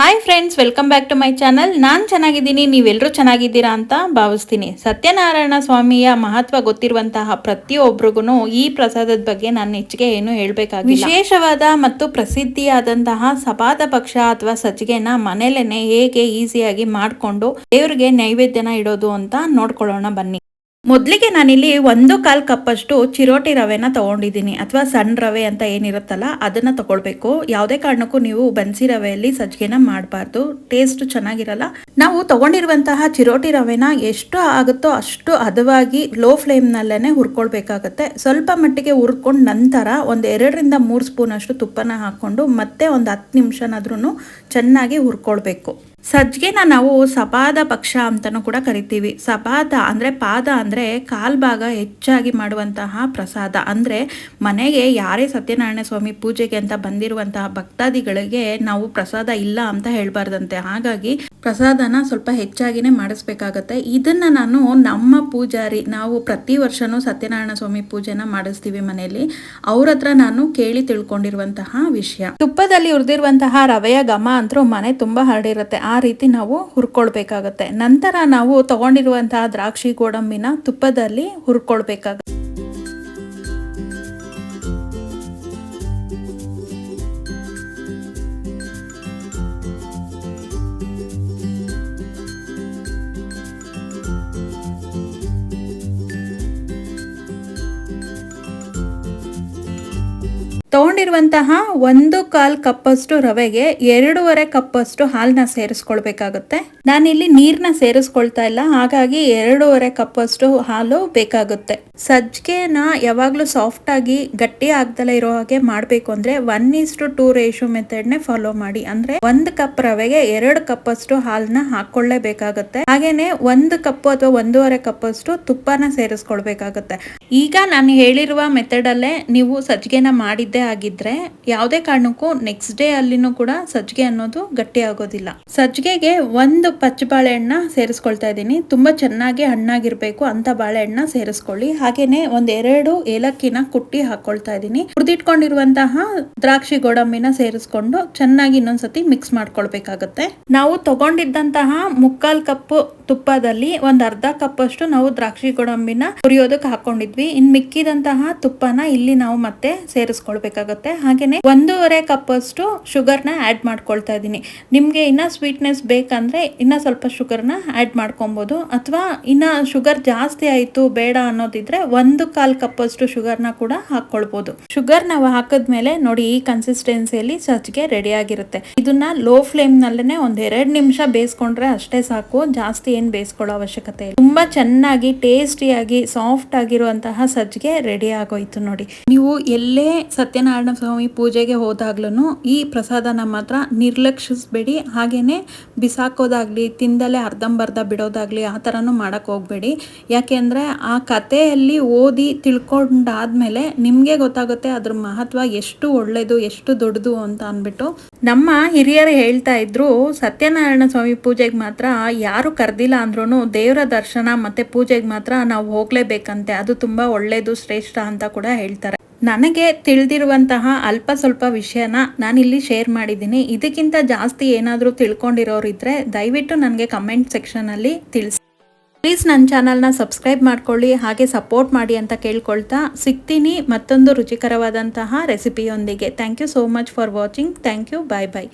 Hi friends welcome back to my channel ನಾನು ಚೆನ್ನಾಗಿದ್ದೀನಿ ನೀವೆಲ್ಲರೂ ಚೆನ್ನಾಗಿದ್ದೀರಾ ಅಂತ ಭಾವಿಸ್ತೀನಿ. ಸತ್ಯನಾರಾಯಣ ಸ್ವಾಮಿಯ ಮಹತ್ವ ಗೊತ್ತಿರುವಂತಹ ಪ್ರತಿಯೊಬ್ಬರಿಗೂ ಈ ಪ್ರಸಾದದ ಬಗ್ಗೆ ನಾನು ಹೆಚ್ಚಿಗೆ ಏನು ಹೇಳಬೇಕಾಗಿ ವಿಶೇಷವಾದ ಮತ್ತು ಪ್ರಸಿದ್ಧಿಯಾದಂತಹ ಸಪಾದ ಪಕ್ಷ ಅಥವಾ ಸಜ್ಜಿಗೆನ ಮನೇಲೇನೆ ಹೇಗೆ ಈಸಿಯಾಗಿ ಮಾಡಿಕೊಂಡು ದೇವರಿಗೆ ನೈವೇದ್ಯನ ಇಡೋದು ಅಂತ ನೋಡ್ಕೊಳ್ಳೋಣ ಬನ್ನಿ. ಮೊದಲಿಗೆ ನಾನಿಲ್ಲಿ ಒಂದು ಕಾಲು ಕಪ್ಪಷ್ಟು ಚಿರೋಟಿ ರವೆನ ತಗೊಂಡಿದ್ದೀನಿ, ಅಥವಾ ಸಣ್ಣ ರವೆ ಅಂತ ಏನಿರುತ್ತಲ್ಲ, ಅದನ್ನ ತಗೊಳ್ಬೇಕು. ಯಾವುದೇ ಕಾರಣಕ್ಕೂ ನೀವು ಬನ್ಸಿ ರವೆಯಲ್ಲಿ ಸಜ್ಜಿಗೆನ ಮಾಡಬಾರ್ದು. ಟೇಸ್ಟ್ ಚೆನ್ನಾಗಿರಲ್ಲ. ನಾವು ತಗೊಂಡಿರುವಂತಹ ಚಿರೋಟಿ ರವೆನ ಎಷ್ಟು ಆಗುತ್ತೋ ಅಷ್ಟು ಹದವಾಗಿ ಲೋ ಫ್ಲೇಮ್ನಲ್ಲೇ ಹುರ್ಕೊಳ್ಬೇಕಾಗತ್ತೆ. ಸ್ವಲ್ಪ ಮಟ್ಟಿಗೆ ಹುರ್ಕೊಂಡು ನಂತರ ಒಂದು ಎರಡರಿಂದ ಮೂರು ಸ್ಪೂನ್ ಅಷ್ಟು ತುಪ್ಪನ ಹಾಕ್ಕೊಂಡು ಮತ್ತೆ ಒಂದು ಹತ್ತು ನಿಮಿಷನಾದ್ರೂ ಚೆನ್ನಾಗಿ ಹುರ್ಕೊಳ್ಬೇಕು. ಸಜ್ಜಿಗೆನ ನಾವು ಸಪಾದ ಪಕ್ಷ ಅಂತಲೂ ಕೂಡ ಕರಿತೀವಿ. ಸಪಾದ ಅಂದರೆ ಪಾದ ಅಂದರೆ ಕಾಲ್ಭಾಗ ಹೆಚ್ಚಾಗಿ ಮಾಡುವಂತಹ ಪ್ರಸಾದ. ಅಂದರೆ ಮನೆಗೆ ಯಾರೇ ಸತ್ಯನಾರಾಯಣ ಸ್ವಾಮಿ ಪೂಜೆಗೆ ಅಂತ ಬಂದಿರುವಂತಹ ಭಕ್ತಾದಿಗಳಿಗೆ ನಾವು ಪ್ರಸಾದ ಇಲ್ಲ ಅಂತ ಹೇಳಬಾರ್ದಂತೆ. ಹಾಗಾಗಿ ಪ್ರಸಾದನ ಸ್ವಲ್ಪ ಹೆಚ್ಚಾಗಿನೇ ಮಾಡಿಸ್ಬೇಕಾಗತ್ತೆ. ಇದನ್ನ ನಾನು ನಮ್ಮ ಪೂಜಾರಿ, ನಾವು ಪ್ರತಿ ವರ್ಷನೂ ಸತ್ಯನಾರಾಯಣ ಸ್ವಾಮಿ ಪೂಜೆನ ಮಾಡಿಸ್ತೀವಿ ಮನೆಯಲ್ಲಿ. ಅವ್ರ ಹತ್ರ ನಾನು ಕೇಳಿ ತಿಳ್ಕೊಂಡಿರುವಂತಹ ವಿಷಯ. ತುಪ್ಪದಲ್ಲಿ ಹುರಿದಿರುವಂತಹ ರವೆಯ ಘಮ ಅಂತೂ ಮನೆ ತುಂಬಾ ಹರಡಿರುತ್ತೆ. ಆ ರೀತಿ ನಾವು ಹುರ್ಕೊಳ್ಬೇಕಾಗತ್ತೆ. ನಂತರ ನಾವು ತಗೊಂಡಿರುವಂತಹ ದ್ರಾಕ್ಷಿ ಗೋಡಂಬಿನ ತುಪ್ಪದಲ್ಲಿ ಹುರ್ಕೊಳ್ಬೇಕಾಗತ್ತೆ. ತಗೊಂಡಿರುವಂತಹ ಒಂದು ಕಾಲ್ ಕಪ್ಪಷ್ಟು ರವೆಗೆ ಎರಡೂವರೆ ಕಪ್ಪಷ್ಟು ಹಾಲನ್ನ ಸೇರಿಸ್ಕೊಳ್ಬೇಕಾಗುತ್ತೆ. ನಾನಿಲ್ಲಿ ನೀರ್ನ ಸೇರಿಸ್ಕೊಳ್ತಾ ಇಲ್ಲ, ಹಾಗಾಗಿ ಎರಡೂವರೆ ಕಪ್ಪಷ್ಟು ಹಾಲು ಬೇಕಾಗುತ್ತೆ. ಸಜ್ಜಿಗೆನ ಯಾವಾಗಲೂ ಸಾಫ್ಟ್ ಆಗಿ ಗಟ್ಟಿ ಆಗ್ದಲೇ ಇರೋ ಹಾಗೆ ಮಾಡಬೇಕು ಅಂದ್ರೆ one is to two ratio ಮೆಥಡ್ನೆ follow ಮಾಡಿ. ಅಂದ್ರೆ ಒಂದು ಕಪ್ ರವೆಗೆ ಎರಡು ಕಪ್ಪಷ್ಟು ಹಾಲನ್ನ ಹಾಕೊಳ್ಳೇಬೇಕಾಗುತ್ತೆ ಹಾಗೇನೆ ಒಂದು ಕಪ್ ಅಥವಾ ಒಂದೂವರೆ ಕಪ್ಪಷ್ಟು ತುಪ್ಪನ ಸೇರಿಸ್ಕೊಳ್ಬೇಕಾಗುತ್ತೆ. ಈಗ ನಾನು ಹೇಳಿರುವ ಮೆಥಡ್ ಅಲ್ಲೇ ನೀವು ಸಜ್ಜಿಗೆನ ಮಾಡಿದ್ದೆ ಆಗಿದ್ರೆ ಯಾವುದೇ ಕಾರಣಕ್ಕೂ ನೆಕ್ಸ್ಟ್ ಡೇ ಅಲ್ಲಿನೂ ಕೂಡ ಸಜ್ಜಿಗೆ ಅನ್ನೋದು ಗಟ್ಟಿ ಆಗೋದಿಲ್ಲ. ಸಜ್ಜಿಗೆಗೆ ಒಂದು ಪಚ್ಚ ಬಾಳೆಹಣ್ಣ ಸೇರಿಸ್ಕೊಳ್ತಾ ಇದ್ದೀನಿ. ತುಂಬಾ ಚೆನ್ನಾಗಿ ಹಣ್ಣಾಗಿರ್ಬೇಕು ಅಂತ ಬಾಳೆಹಣ್ಣ ಸೇರಿಸ್ಕೊಳ್ಳಿ. ಹಾಗೇನೆ ಒಂದೆರಡು ಏಲಕ್ಕಿನ ಕುಟ್ಟಿ ಹಾಕೊಳ್ತಾ ಇದ್ದೀನಿ. ಹುರಿದಿಟ್ಕೊಂಡಿರುವಂತಹ ದ್ರಾಕ್ಷಿ ಗೋಡಂಬಿನ ಸೇರಿಸ್ಕೊಂಡು ಚೆನ್ನಾಗಿ ಇನ್ನೊಂದ್ಸತಿ ಮಿಕ್ಸ್ ಮಾಡ್ಕೊಳ್ಬೇಕಾಗತ್ತೆ. ನಾವು ತಗೊಂಡಿದ್ದಂತಹ ಮುಕ್ಕಾಲ್ ಕಪ್ ತುಪ್ಪದಲ್ಲಿ ಒಂದ್ ಅರ್ಧ ಕಪ್ ಅಷ್ಟು ನಾವು ದ್ರಾಕ್ಷಿ ಗೋಡಂಬಿನ ಹುರಿಯೋದಕ್ಕೆ ಹಾಕೊಂಡಿದ್ವಿ. ಇನ್ ಮಿಕ್ಕಿದಂತಹ ತುಪ್ಪನ ಇಲ್ಲಿ ನಾವು ಮತ್ತೆ ಸೇರಿಸ್ಕೊಳ್ಬೇಕಾಗತ್ತೆ. ಹಾಗೇನೆ ಒಂದೂವರೆ ಕಪ್ ಅಷ್ಟು ನ ಆಡ್ ಮಾಡ್ಕೊಳ್ತಾ ಇದ್ದೀನಿ. ನಿಮ್ಗೆ ಇನ್ನ ಸ್ವೀಟ್ನೆಸ್ ಬೇಕಂದ್ರೆ ಇನ್ನ ಸ್ವಲ್ಪ ಶುಗರ್ನ ಆಡ್ ಮಾಡ್ಕೊಬಹುದು ಅಥವಾ ಇನ್ನ ಶುಗರ್ ಜಾಸ್ತಿ ಆಯ್ತು ಬೇಡ ಅನ್ನೋದಿದ್ರೆ ಒಂದು ಕಾಲ್ ಕಪ್ ಅಷ್ಟು ನ ಕೂಡ ಹಾಕೊಳ್ಬಹುದು ಶುಗರ್ ನಾವು ಹಾಕಿದ್ಮೇಲೆ ನೋಡಿ ಈ ಕನ್ಸಿಸ್ಟೆನ್ಸಿಯಲ್ಲಿ ಸಜ್ಜಿಗೆ ರೆಡಿ ಆಗಿರುತ್ತೆ. ಇದನ್ನ ಲೋ ಫ್ಲೇಮ್ ನಲ್ಲೇನೆ ಒಂದ್ ಎರಡ್ ನಿಮಿಷ ಬೇಯಿಸ್ಕೊಂಡ್ರೆ ಅಷ್ಟೇ ಸಾಕು. ಜಾಸ್ತಿ ಏನ್ ಬೇಯಿಸ್ಕೊಳ್ಳೋ ಅವಶ್ಯಕತೆ ಇಲ್ಲ. ತುಂಬಾ ಚೆನ್ನಾಗಿ, ಟೇಸ್ಟಿಯಾಗಿ, ಸಾಫ್ಟ್ ಆಗಿರುವಂತಹ ಸಜ್ಜಿಗೆ ರೆಡಿ ಆಗೋಯ್ತು ನೋಡಿ. ನೀವು ಎಲ್ಲೇ ಸತ್ಯನಾರಾಯಣ ಸ್ವಾಮಿ ಪೂಜೆಗೆ ಹೋದಾಗ್ಲೂ ಈ ಪ್ರಸಾದನ ಮಾತ್ರ ನಿರ್ಲಕ್ಷಿಸಬೇಡಿ. ಹಾಗೇನೆ ಬಿಸಾಕೋದಾಗ್ಲಿ, ತಿಂದಲೇ ಅರ್ಧಂಬರ್ಧ ಬಿಡೋದಾಗ್ಲಿ ಆ ಥರನೂ ಮಾಡಕ್ ಹೋಗ್ಬೇಡಿ. ಯಾಕೆಂದರೆ ಆ ಕಥೆಯಲ್ಲಿ ಓದಿ ತಿಳ್ಕೊಂಡಾದ್ಮೇಲೆ ನಿಮಗೆ ಗೊತ್ತಾಗುತ್ತೆ ಅದ್ರ ಮಹತ್ವ ಎಷ್ಟು ಒಳ್ಳೆಯದು ಎಷ್ಟು ದೊಡ್ಡದು ಅಂತ ಅಂದ್ಬಿಟ್ಟು. ನಮ್ಮ ಹಿರಿಯರು ಹೇಳ್ತಾ ಇದ್ರು, ಸತ್ಯನಾರಾಯಣ ಸ್ವಾಮಿ ಪೂಜೆಗೆ ಮಾತ್ರ ಯಾರು ಕರೆದಿಲ್ಲ. ಅಂದ್ರೂ ದೇವರ ದರ್ಶನ ಮತ್ತೆ ಪೂಜೆಗೆ ಮಾತ್ರ ನಾವು ಹೋಗ್ಲೇಬೇಕಂತೆ. ಅದು ತುಂಬಾ ಒಳ್ಳೇದು, ಶ್ರೇಷ್ಠ ಅಂತ ಕೂಡ ಹೇಳ್ತಾರೆ. ನನಗೆ ತಿಳಿದಿರುವಂತಹ ಅಲ್ಪ ಸ್ವಲ್ಪ ವಿಷಯನ ನಾನಿಲ್ಲಿ ಶೇರ್ ಮಾಡಿದ್ದೀನಿ. ಇದಕ್ಕಿಂತ ಜಾಸ್ತಿ ಏನಾದರೂ ತಿಳ್ಕೊಂಡಿರೋರಿದ್ರೆ ದಯವಿಟ್ಟು ನನಗೆ ಕಮೆಂಟ್ ಸೆಕ್ಷನಲ್ಲಿ ತಿಳಿಸಿ. ಪ್ಲೀಸ್ ನನ್ನ ಚಾನಲ್ನ ಸಬ್ಸ್ಕ್ರೈಬ್ ಮಾಡ್ಕೊಳ್ಳಿ, ಹಾಗೆ ಸಪೋರ್ಟ್ ಮಾಡಿ ಅಂತ ಕೇಳ್ಕೊಳ್ತಾ ಸಿಗ್ತೀನಿ ಮತ್ತೊಂದು ರುಚಿಕರವಾದಂತಹ ರೆಸಿಪಿಯೊಂದಿಗೆ. Thank you so much for watching. Thank you, bye bye.